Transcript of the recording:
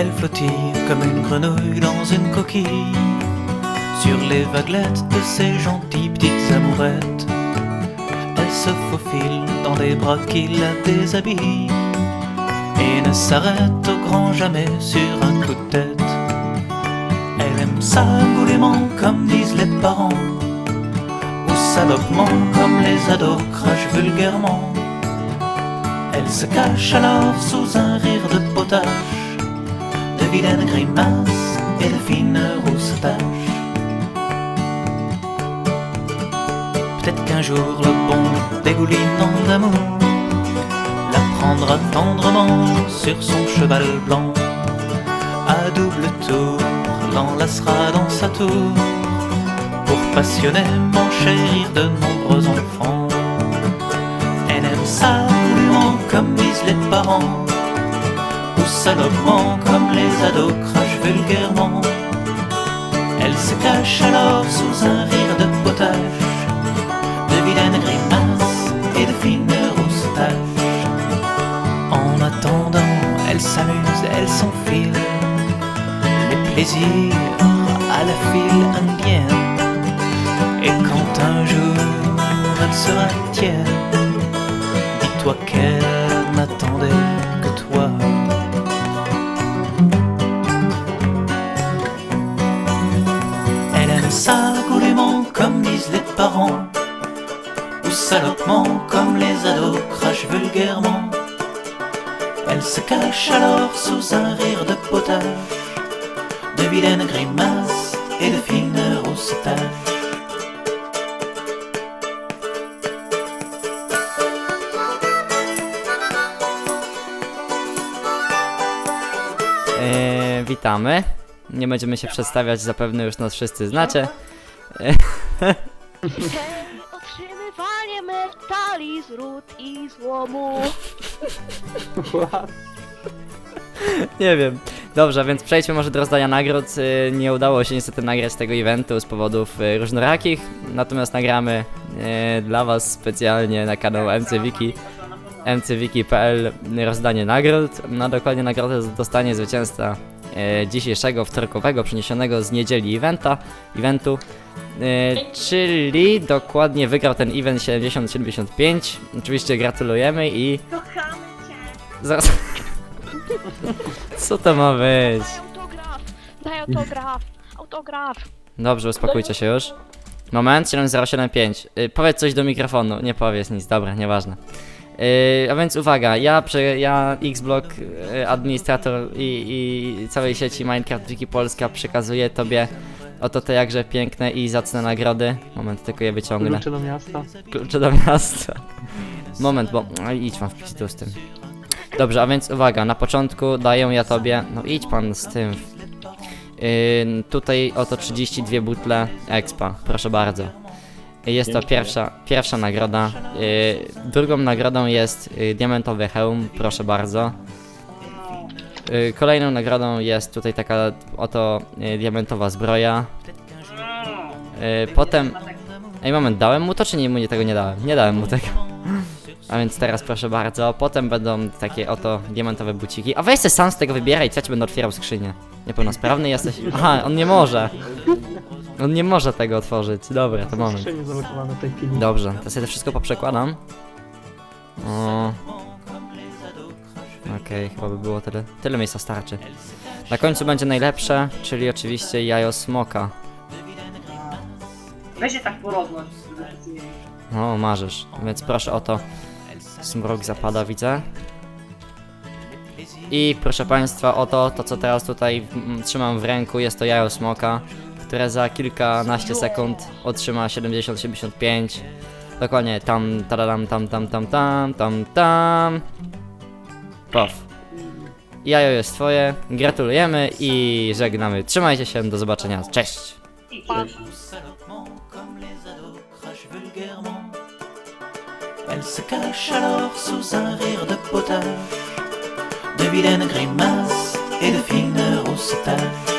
Elle flottille comme une grenouille dans une coquille sur les vaguelettes de ces gentilles petites amourettes. Elle se faufile dans des bras qui la déshabillent et ne s'arrête au grand jamais sur un coup de tête. Elle aime ça comme disent les parents, ou salopement comme les ados crachent vulgairement. Elle se cache alors sous un rire de potache, de vilaines grimaces et de fines rousses taches. Peut-être qu'un jour le bon dégoulinant d'amour la prendra tendrement sur son cheval blanc. À double tour, l'enlacera dans sa tour pour passionnément chérir de nombreux enfants. Elle aime ça comme disent les parents, comme les ados crachent vulgairement. Elle se cache alors sous un rire de potage, de vilaines grimaces et de fines rousses taches. En attendant, elle s'amuse, elle s'enfile les plaisirs à la file indienne. Et quand un jour elle sera tienne, dis-toi qu'elle parents, ou salopement comme les ados crachent vulgairement. Elle se cache alors sous un rire de potage, de vilaines grimaces et de fines rousses taches. E, witamy. Nie będziemy się przedstawiać, zapewne już nas wszyscy znacie. Otrzymywanie metali z ród i złomu. Nie wiem. Dobrze, więc przejdźmy może do rozdania nagród. E, Nie udało się niestety nagrać tego eventu z powodów e, różnorakich, natomiast nagramy e, dla Was specjalnie na kanał MCWiki mcwiki.pl rozdanie nagród. Na dokładnie nagrodę dostanie zwycięzca dzisiejszego wtorkowego przeniesionego z niedzieli eventa, eventu. E, czyli dokładnie wygrał ten event 70-75. Oczywiście gratulujemy i. Zaraz. Co to ma być? Autograf. Daj autograf. Autograf. Dobrze, uspokójcie się już. Moment, 7075. Y, powiedz coś do mikrofonu. Nie powiedz nic, dobra, nieważne. Y, a więc uwaga, ja, prze, ja Xblock, y, administrator i, i całej sieci Minecraft Wiki Polska przekazuję tobie oto te jakże piękne i zacne nagrody. Moment, tylko je wyciągnę. Klucze do miasta. Klucze do miasta. Moment, bo... No, idź pan w pizdu z tym. Dobrze, a więc uwaga, na początku daję ja tobie... No idź pan z tym. Yy, tutaj oto 32 butle expa, proszę bardzo. Jest to pierwsza, pierwsza nagroda. Yy, drugą nagrodą jest yy, diamentowy hełm, proszę bardzo. Yy, kolejną nagrodą jest tutaj taka oto diamentowa zbroja. Potem... Ej, moment, dałem mu to, czy nie, mu nie tego nie dałem? Nie dałem mu tego. A więc teraz proszę bardzo, potem będą takie oto diamentowe buciki. A weź sam z tego wybieraj, co ci będę otwierał skrzynię. Niepełnosprawny jesteś? Aha, on nie może. On nie może tego otworzyć. Dobra, to zablokowane tej chwili. Dobrze, to sobie to wszystko poprzekładam. O. Okej, chyba by było tyle. Tyle miejsca starczy. Na końcu będzie najlepsze, czyli oczywiście jajo smoka. Weź się tak porozmawiać. No, marzysz. Więc proszę o to. Smrok zapada, widzę. I proszę Państwa, oto to, co teraz tutaj mm, trzymam w ręku, jest to jajo smoka, które za kilkanaście sekund otrzyma 70-75. Dokładnie tam, tadadam, tam, tam, tam, tam, tam, tam. Pow. Jajo jest twoje, gratulujemy i żegnamy. Trzymajcie się, do zobaczenia. Cześć! Elle se cache alors sous un rire de potage, de vilaines grimaces et de fines rousses taches.